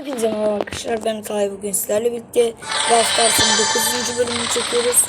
Hepinize merhaba arkadaşlar ben Kay bugün sizlerle birlikte Brawl Stars'ın 9. bölümünü çekiyoruz.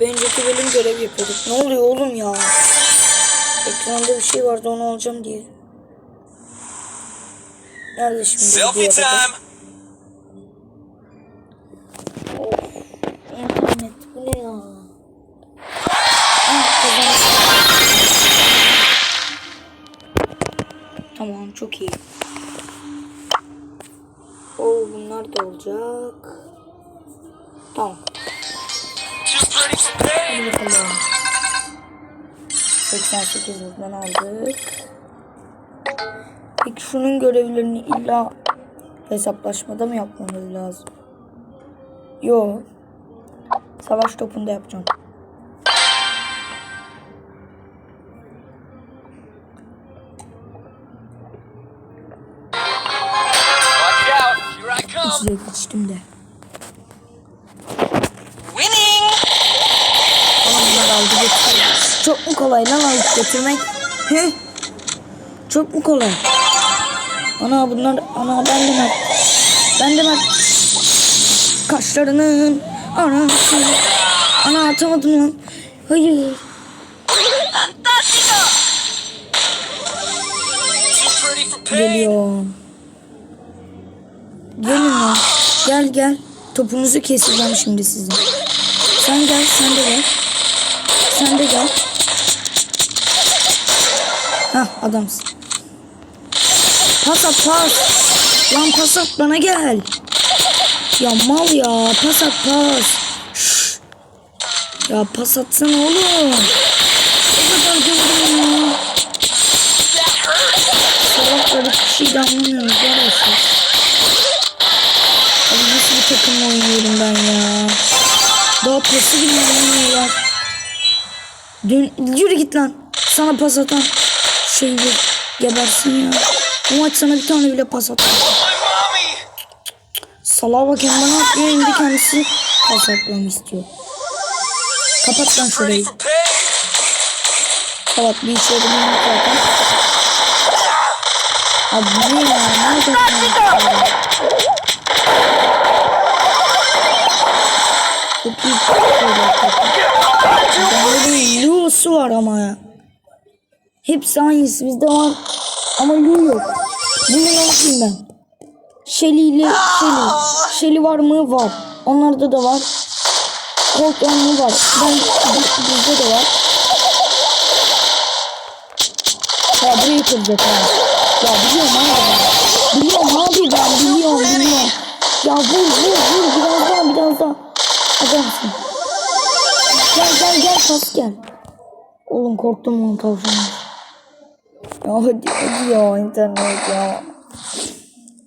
Bir önceki bölüm görev yapıyorduk. Ne oluyor oğlum ya? Ekranda bir şey vardı onu alacağım diye. Nerede şimdi? Selfie time! İnternet bu ne ya? Ah. Tamam çok iyi. Oo bunlar da olacak. Tamam. Hadi bakalım. 88 buradan aldık. Peki şunun görevlerini illa hesaplaşmada mı yapmamız lazım? Yo. Savaş topunda yapacağım. Here I come! Size geçtim de. Winning! Bunlar aldı. Çok mu kolay lan alıp götürmek? He? Çok mu kolay? Ana bunlar ana ben de mert. Ben de mert. Kaşlarının anası. Ana atamadım lan. Hayır. Just Gel gel. Topunuzu keseceğim şimdi sizin. Sen gel sen de gel. Sen de gel. Hah adamsın. Pas at pas. Lan pas at bana gel. Ya mal ya pas at pas. Şşş. Ya pas atsana oğlum. O kadar gördüm ya. Salakları bir Dön, yürü git lan. Sana pas atan şey bir gebersin ya. Bu maç sana bir tane bile pas atmıyor. My mommy! Salağa bak hem bana atıyor de kendisi pas atmamı istiyor. Kapat lan şurayı. Kapat bir içeri bir zaten. Abi bu ne ya? Ne yapıyorsun? Çok büyük bir şey Böyle Lu'su var ama ya. Hepsi aynısı bizde var. Ama Lu yok. Bunu ne yapayım ben? Shelly ile Shelly. Shelly var mı? Var. Onlarda da var. Var mı? Var. Ben bizde de var. Ya burayı kıracak ha. Ya biliyorum abi ben. Biliyorum abi ben biliyorum biliyorum. Ya vur vur vur biraz daha biraz daha. Adamsın. Gel gel gel pas gel. Oğlum korktum onun tavşanı. Ya hadi hadi ya internet ya.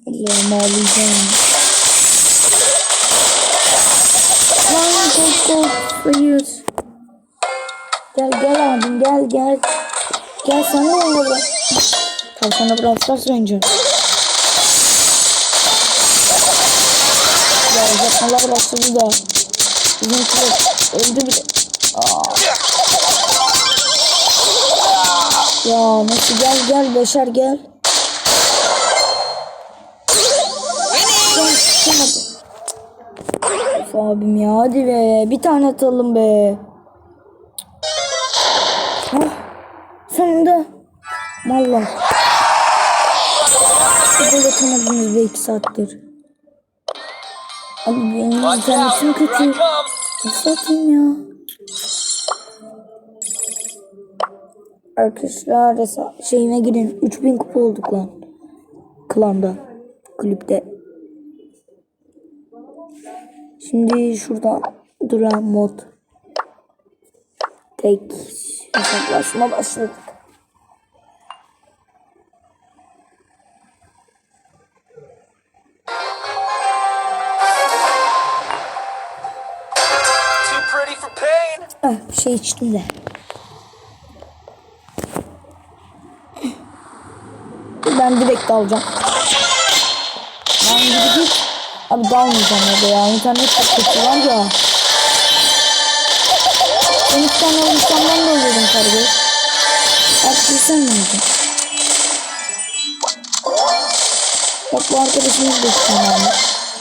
Allah'ım ağlayacağım. Lan kork kork. Hayır. Gel gel abim gel gel. Gel ne oldu? Tavşana Brawl Stars Ranger. Ya uzatmalar başladı da. Bizimkiler öldü bile. Ya nasıl gel gel Beşer gel. Of abim ya hadi be. Bir tane atalım be. Hah. Sonunda. Mallar. Gol atamadınız be iki saattir. Abi benim internetim kötü. Nasıl atayım ya? Arkadaşlar şeyime girin. 3000 kupa olduk lan. Klanda. Kulüpte. Şimdi şurada duran mod. Tek hesaplaşma başladık. Şey içtim de. Ben direkt dalacağım. Ben gidip Abi dalmayacağım orada ya. İnternet kötü var ya. Ben iki tane alırsam ben de oluyorum kardeş. Ne olacaksın? Bak bu arkadaşımız da.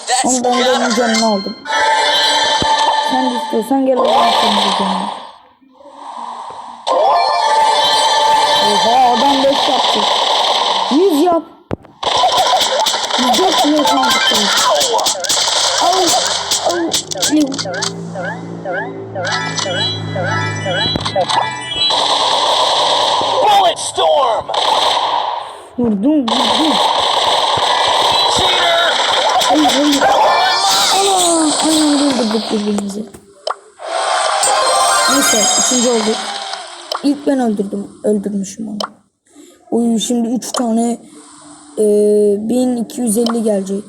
That's Onu ben de canını aldım. Sen de istiyorsan gel alalım senin de Oha adam 5 yaptı. 100 yap. 104 bile kaldık. Au. Au. Liu. Bullet storm. Vurdum vurdum. Cheater. Hayır hayır. Ana. Aynen öldürdük birbirimizi. Neyse üçüncü olduk. İlk ben öldürdüm. Öldürmüşüm onu. Oy şimdi 3 tane e, 1250 gelecek.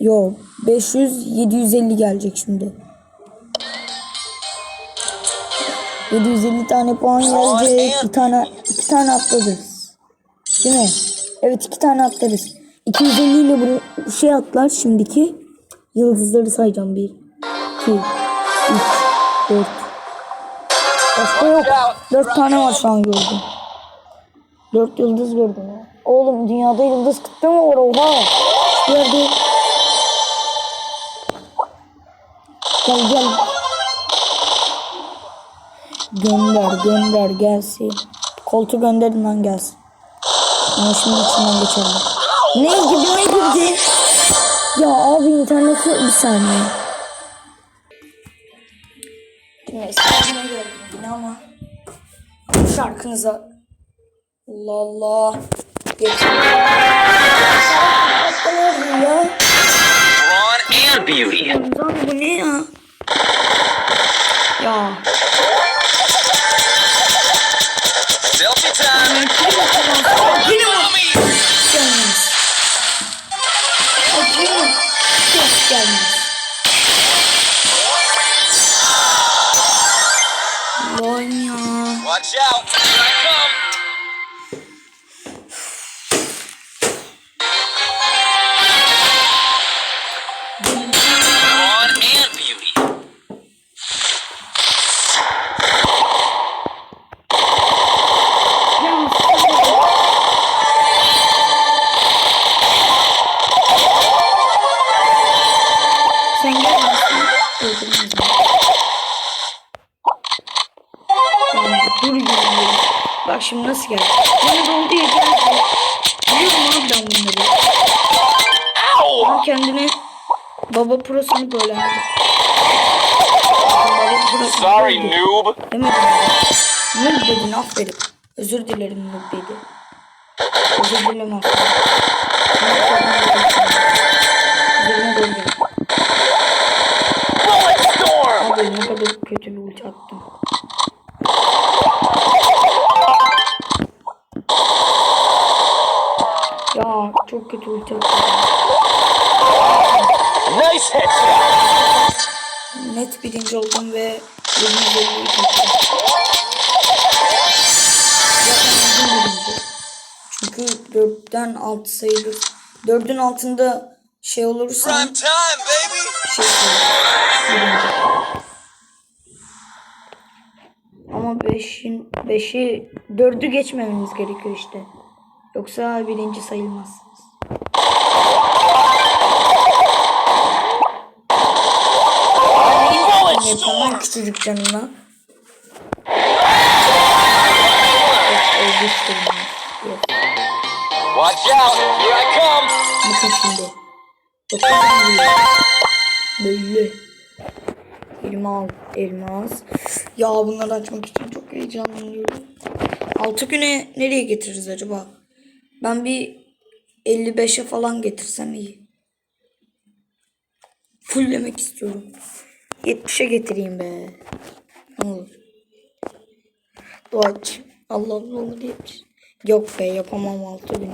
Yok 500 750 gelecek şimdi. 750 tane puan gelecek. Bir tane iki tane atlarız. Değil mi? Evet iki tane atlarız. 250 ile bu şey atlar şimdiki. Yıldızları sayacağım. 1 2 3 4 Başka yok. 4 tane var şu an gördüm. 4 yıldız gördüm ya. Oğlum dünyada yıldız kıtlığı mı var oha? Bir yerde. Gel gel. Gönder gönder gelsin. Koltuğu gönderin lan gelsin. Ama şimdi içinden geçelim. Ne dibime girdi? Ya abi interneti bir saniye. Neyse şarkınıza Allah Allah beauty. Bu ne ya? Ya. Watch out. Bak şimdi nasıl geldi. Bana doldu ya geldi. Biliyorum abi ben bunları. Ama kendine baba prosunu böyle aldı. Baba prosunu Sorry, noob. Demedim. Noob dedin aferin. Özür dilerim noob dedi. Özür dilerim aferin. Üzerine döndüm. Abi ne kadar kötü bir ulti attım. Çok kötü ulti attım. Nice headshot. Net birinci oldum ve 750'yi kaçtım. Zaten uzun birinci. Çünkü 4'ten 6 sayılır. 4'ün altında şey olursa Prime time, baby. şey. Birinci. Ama 5'in 5'i 4'ü geçmemeniz gerekiyor işte. Yoksa birinci sayılmazsınız. Bullet Storm. küçücük. Yes. Watch out. Here I come. Bakın şimdi. Bakın şimdi. Böyle. Elmas, elmas. Ya bunları açmak için çok heyecanlanıyorum. 6 güne nereye getiririz acaba? Ben bir 55'e falan getirsem iyi. Fulllemek istiyorum. 70'e getireyim be. Ne olur. Doğaç. Allah Allah olur diye. Yok be yapamam 6 günde.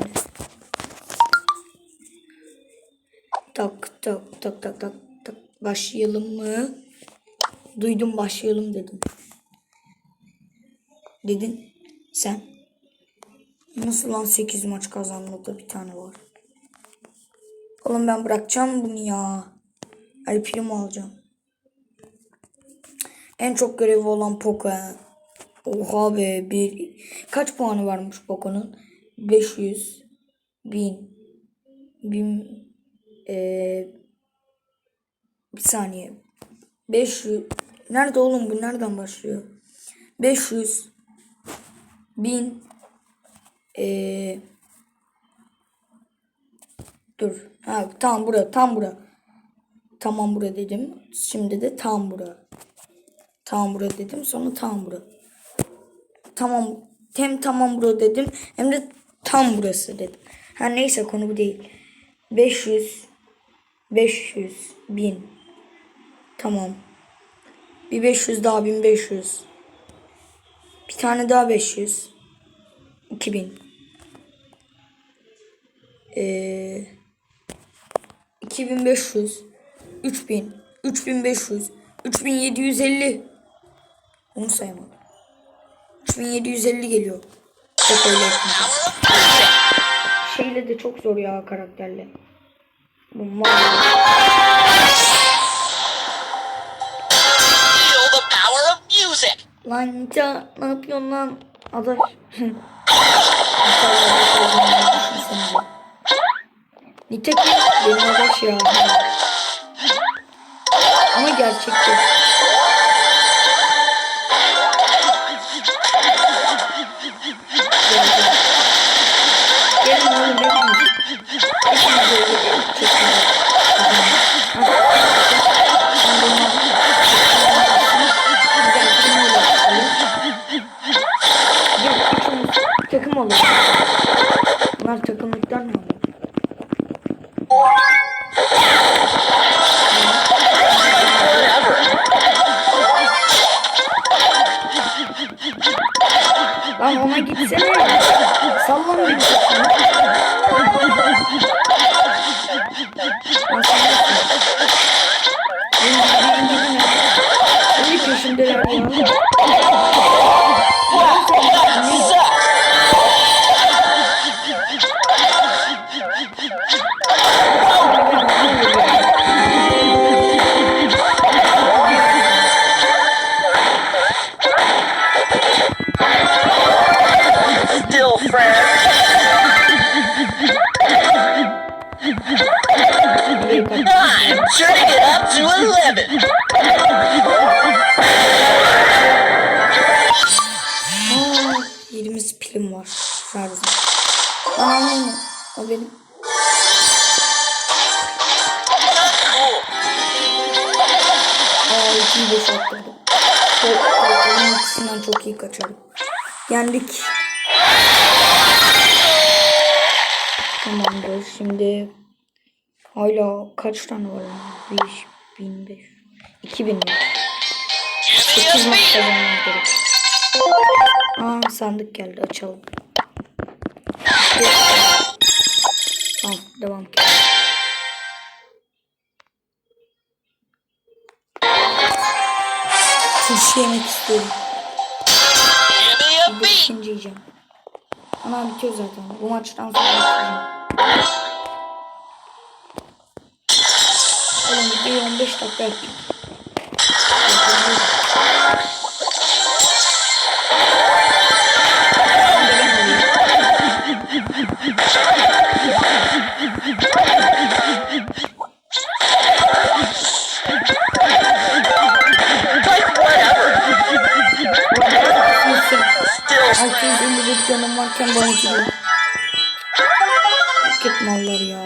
Tak tak tak tak tak tak. Başlayalım mı? Duydum başlayalım dedim. Dedin sen. Nasıl lan 8 maç kazanmadı bir tane var. Oğlum ben bırakacağım bunu ya. El Primo alacağım. En çok görevi olan Poco. ha. Oha be bir kaç puanı varmış Poco'nun? 500 1000 bin eee bir saniye 500 nerede oğlum bu nereden başlıyor 500 bin eee dur ha tam bura tam bura tamam bura dedim şimdi de tam bura tam bura dedim sonra tam bura tamam hem tamam bura dedim hem de tam burası dedim. Her neyse konu bu değil. 500 500 bin tamam. Bir 500 daha 1500. Bir tane daha 500. 2000. Ee, 2500 3000 3500 3750 Onu sayamadım. 3750 geliyor. Çok öyle. Şeyle de çok zor ya karakterle. Bu Mario. Feel the power of music. Lan ya ne yapıyorsun lan? Adaş. Nitekim benim adaş ya. Ama gerçekti. Still friends. İt up to 11. Aa, 20 pilim var şarjım. Lan anlayın. O benim. Aa ikiyi boşalttırdım. Onun ikisinden çok iyi kaçarım. Yendik. Tamamdır. Şimdi hala kaç tane var yani? 5, 1005, 2000 var. Give me a 8 maç kazanmam gerek. Aa sandık geldi açalım. Tamam devam. Turşu yemek istiyorum. İkinci yiyeceğim. Ana bitiyor zaten. Bu maçtan sonra bitireceğim. Videoyu 15 dakika. Like whatever. Neyse. Still 651 canım varken bana gidiyor. Paket mallar ya.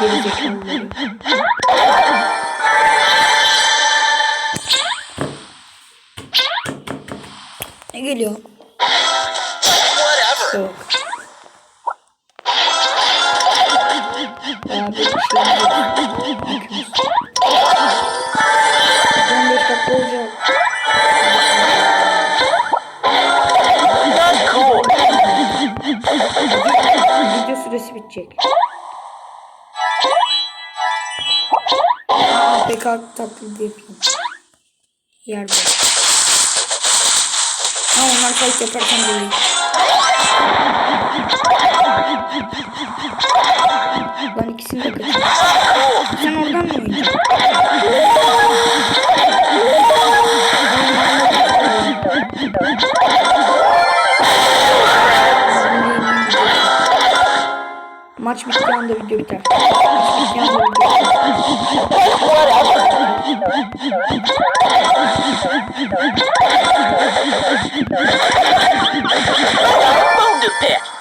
Zekalıları. Ne geliyor? Yok. Ya bir şey yok. 15 dakika olacak. kart taklidi yapayım. Yer bu. Ha onlar kayıt yaparken geliyor. Ben ikisini de kaçırdım. Sen oradan mı oynadın? Maç bitti anda video biter. Motor pé!